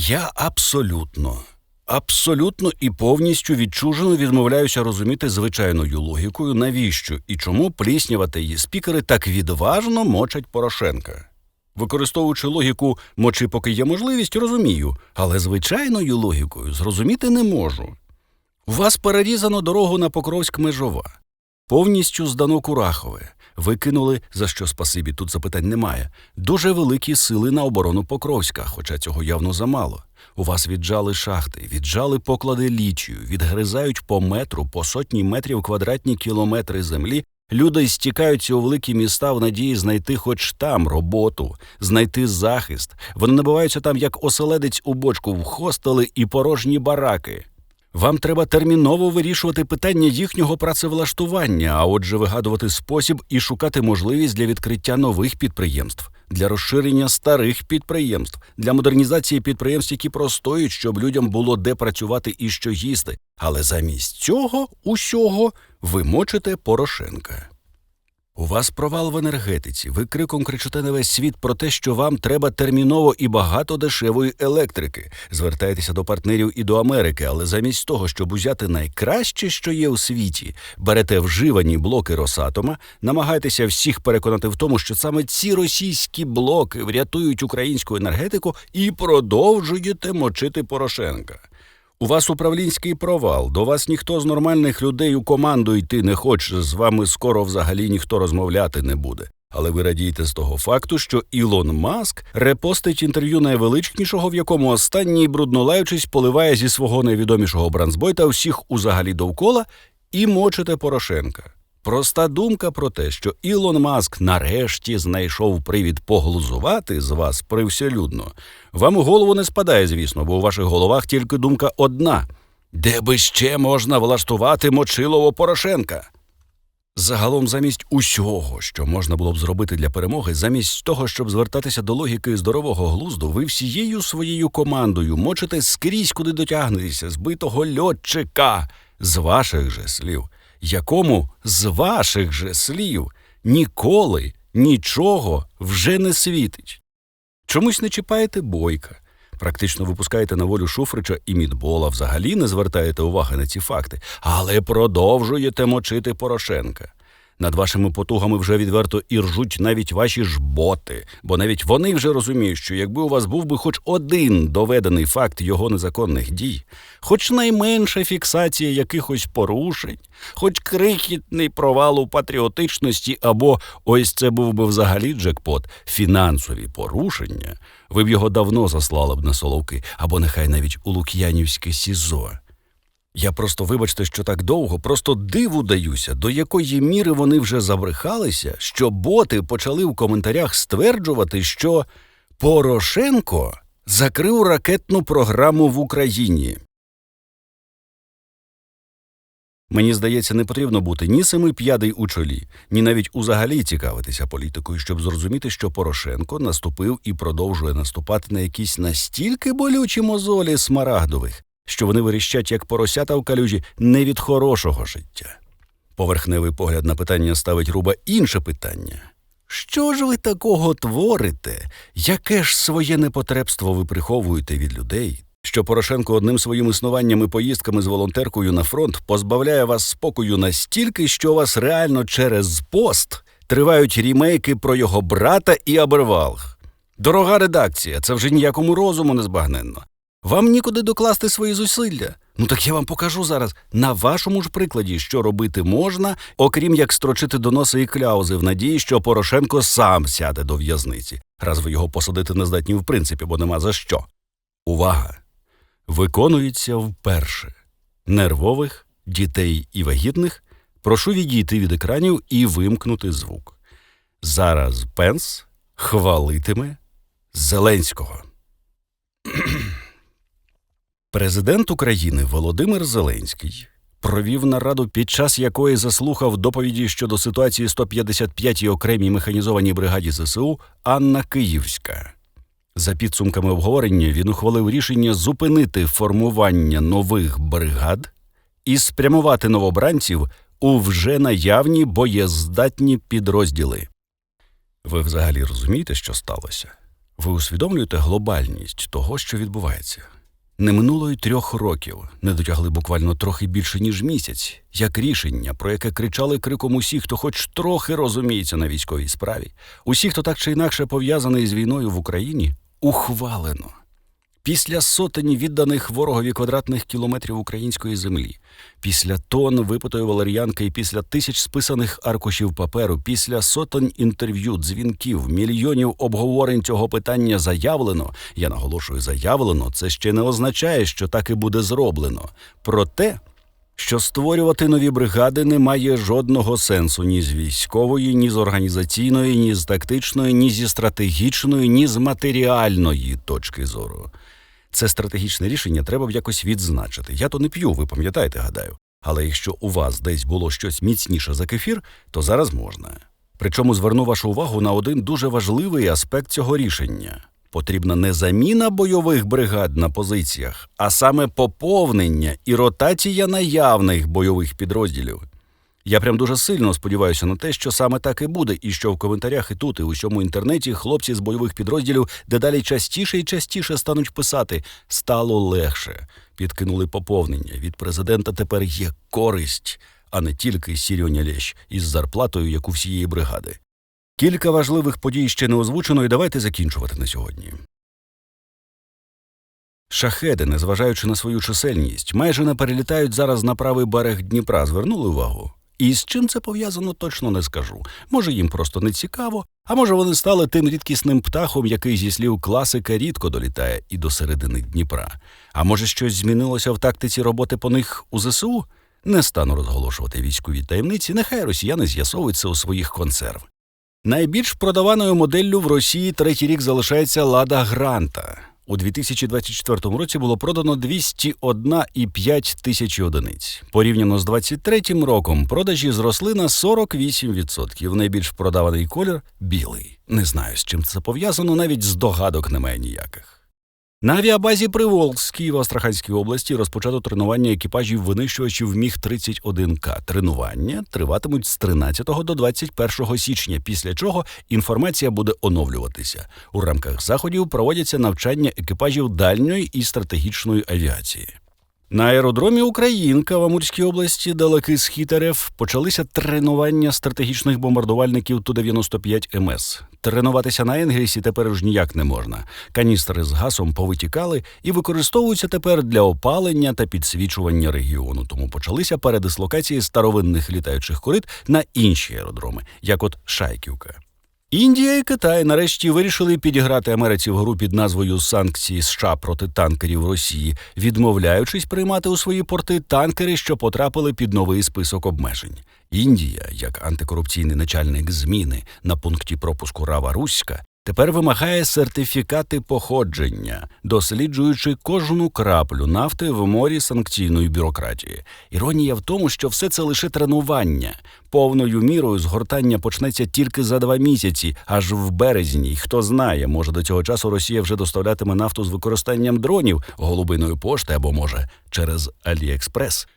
Я абсолютно, абсолютно і повністю відчужено відмовляюся розуміти звичайною логікою, навіщо і чому пліснявати її спікери так відважно мочать Порошенка. Використовуючи логіку мочи, поки є можливість, розумію, але звичайною логікою зрозуміти не можу. У вас перерізано дорогу на Покровськ межова, повністю здано Курахове. Викинули, за що спасибі, тут запитань немає. Дуже великі сили на оборону Покровська, хоча цього явно замало. У вас віджали шахти, віджали поклади лічію, відгризають по метру, по сотні метрів квадратні кілометри землі. Люди стікаються у великі міста в надії знайти хоч там роботу, знайти захист. Вони набиваються там як оселедець у бочку в хостели і порожні бараки. Вам треба терміново вирішувати питання їхнього працевлаштування, а отже, вигадувати спосіб і шукати можливість для відкриття нових підприємств, для розширення старих підприємств, для модернізації підприємств, які простоють, щоб людям було де працювати і що їсти. Але замість цього усього ви мочите Порошенка. У вас провал в енергетиці. Ви криком кричите на весь світ про те, що вам треба терміново і багато дешевої електрики. Звертаєтеся до партнерів і до Америки, але замість того, щоб узяти найкраще, що є у світі, берете вживані блоки Росатома, намагаєтеся всіх переконати в тому, що саме ці російські блоки врятують українську енергетику і продовжуєте мочити Порошенка. У вас управлінський провал. До вас ніхто з нормальних людей у команду йти не хоче. З вами скоро взагалі ніхто розмовляти не буде. Але ви радієте з того факту, що Ілон Маск репостить інтерв'ю найвеличнішого, в якому останній, бруднолаючись, поливає зі свого найвідомішого бранзбойта всіх узагалі довкола і мочите Порошенка. Проста думка про те, що Ілон Маск нарешті знайшов привід поглузувати з вас привселюдно, вам у голову не спадає, звісно, бо у ваших головах тільки думка одна: де би ще можна влаштувати мочилово Порошенка? Загалом, замість усього, що можна було б зробити для перемоги, замість того, щоб звертатися до логіки здорового глузду, ви всією своєю командою мочите скрізь, куди дотягнетеся, збитого льотчика з ваших же слів якому з ваших же слів ніколи нічого вже не світить. Чомусь не чіпаєте бойка, практично випускаєте на волю Шуфрича і Мідбола, взагалі не звертаєте уваги на ці факти, але продовжуєте мочити Порошенка. Над вашими потугами вже відверто і ржуть навіть ваші ж боти, бо навіть вони вже розуміють, що якби у вас був би хоч один доведений факт його незаконних дій, хоч найменша фіксація якихось порушень, хоч крихітний провал у патріотичності, або ось це був би взагалі джекпот, фінансові порушення, ви б його давно заслали б на соловки, або нехай навіть у Лук'янівське СІЗО. Я просто, вибачте, що так довго, просто диву даюся, до якої міри вони вже забрехалися, що боти почали в коментарях стверджувати, що Порошенко закрив ракетну програму в Україні. Мені здається, не потрібно бути ні семи п'ядий у чолі, ні навіть узагалі цікавитися політикою, щоб зрозуміти, що Порошенко наступив і продовжує наступати на якісь настільки болючі мозолі смарагдових, що вони виріщать як поросята в калюжі не від хорошого життя. Поверхневий погляд на питання ставить руба інше питання. Що ж ви такого творите? Яке ж своє непотребство ви приховуєте від людей? Що Порошенко одним своїм існуванням і поїздками з волонтеркою на фронт позбавляє вас спокою настільки, що вас реально через пост тривають рімейки про його брата і Абервалг. Дорога редакція, це вже ніякому розуму не збагненно. Вам нікуди докласти свої зусилля. Ну так я вам покажу зараз на вашому ж прикладі, що робити можна, окрім як строчити доноси і кляузи в надії, що Порошенко сам сяде до в'язниці, раз ви його посадити не здатні в принципі, бо нема за що. Увага! Виконується вперше. Нервових, дітей і вагітних прошу відійти від екранів і вимкнути звук. Зараз Пенс хвалитиме Зеленського. Президент України Володимир Зеленський провів нараду, під час якої заслухав доповіді щодо ситуації 155-й окремій механізованій бригаді ЗСУ Анна Київська. За підсумками обговорення він ухвалив рішення зупинити формування нових бригад і спрямувати новобранців у вже наявні боєздатні підрозділи. Ви взагалі розумієте, що сталося? Ви усвідомлюєте глобальність того, що відбувається? Не минуло й трьох років, не дотягли буквально трохи більше, ніж місяць, як рішення, про яке кричали криком усі, хто хоч трохи розуміється на військовій справі, усі, хто так чи інакше пов'язаний з війною в Україні, ухвалено. Після сотень відданих ворогові квадратних кілометрів української землі, після тонн випитої валер'янки і після тисяч списаних аркушів паперу, після сотень інтерв'ю, дзвінків, мільйонів обговорень цього питання заявлено. Я наголошую, заявлено. Це ще не означає, що так і буде зроблено. Проте що створювати нові бригади не має жодного сенсу ні з військової, ні з організаційної, ні з тактичної, ні зі стратегічної, ні з матеріальної точки зору. Це стратегічне рішення треба б якось відзначити. Я то не п'ю, ви пам'ятаєте, гадаю. Але якщо у вас десь було щось міцніше за кефір, то зараз можна. Причому зверну вашу увагу на один дуже важливий аспект цього рішення. Потрібна не заміна бойових бригад на позиціях, а саме поповнення і ротація наявних бойових підрозділів. Я прям дуже сильно сподіваюся на те, що саме так і буде, і що в коментарях і тут, і у всьому інтернеті хлопці з бойових підрозділів дедалі частіше і частіше стануть писати стало легше. Підкинули поповнення. Від президента тепер є користь, а не тільки сірьоня лещ із зарплатою, як у всієї бригади. Кілька важливих подій ще не озвучено, і давайте закінчувати на сьогодні. Шахеди, незважаючи на свою чисельність, майже не перелітають зараз на правий берег Дніпра. Звернули увагу. І з чим це пов'язано, точно не скажу. Може, їм просто не цікаво, а може, вони стали тим рідкісним птахом, який зі слів класика рідко долітає і до середини Дніпра. А може, щось змінилося в тактиці роботи по них у ЗСУ? Не стану розголошувати військові таємниці, нехай росіяни з'ясовують це у своїх консерв. Найбільш продаваною моделлю в Росії третій рік залишається Лада Гранта. У 2024 році було продано 201,5 тисячі одиниць. Порівняно з 2023 роком продажі зросли на 48%. Найбільш продаваний колір білий. Не знаю, з чим це пов'язано, навіть здогадок немає ніяких. На авіабазі Приволк з Києво-Астраханській області розпочато тренування екіпажів винищувачів Міг 31 к Тренування триватимуть з 13 до 21 січня. Після чого інформація буде оновлюватися. У рамках заходів проводяться навчання екіпажів дальньої і стратегічної авіації. На аеродромі Українка в Амурській області, далекий схід РФ, почалися тренування стратегічних бомбардувальників Ту-95 МС. Тренуватися на Енгельсі тепер ж ніяк не можна. Каністри з газом повитікали і використовуються тепер для опалення та підсвічування регіону. Тому почалися передислокації старовинних літаючих корит на інші аеродроми, як от Шайківка. Індія і Китай нарешті вирішили підіграти Америці в гру під назвою Санкції США проти танкерів Росії, відмовляючись приймати у свої порти танкери, що потрапили під новий список обмежень. Індія, як антикорупційний начальник зміни на пункті пропуску Рава Руська, тепер вимагає сертифікати походження, досліджуючи кожну краплю нафти в морі санкційної бюрократії. Іронія в тому, що все це лише тренування. Повною мірою згортання почнеться тільки за два місяці, аж в березні. Хто знає, може до цього часу Росія вже доставлятиме нафту з використанням дронів, голубиної пошти або може через Аліекспрес.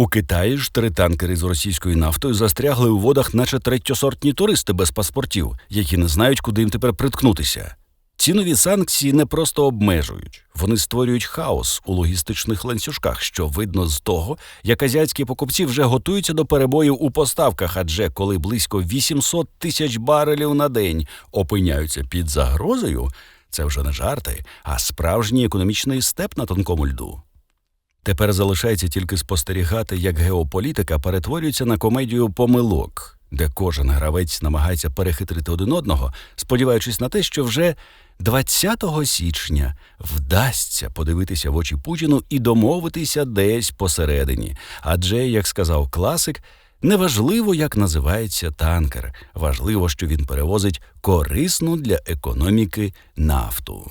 У Китаї ж три танкери з російською нафтою застрягли у водах, наче третьосортні туристи без паспортів, які не знають, куди їм тепер приткнутися. Ці нові санкції не просто обмежують, вони створюють хаос у логістичних ланцюжках, що видно з того, як азіатські покупці вже готуються до перебоїв у поставках, адже коли близько 800 тисяч барелів на день опиняються під загрозою, це вже не жарти, а справжній економічний степ на тонкому льду. Тепер залишається тільки спостерігати, як геополітика перетворюється на комедію помилок, де кожен гравець намагається перехитрити один одного, сподіваючись на те, що вже 20 січня вдасться подивитися в очі Путіну і домовитися десь посередині. Адже, як сказав класик, неважливо, як називається танкер, важливо, що він перевозить корисну для економіки нафту.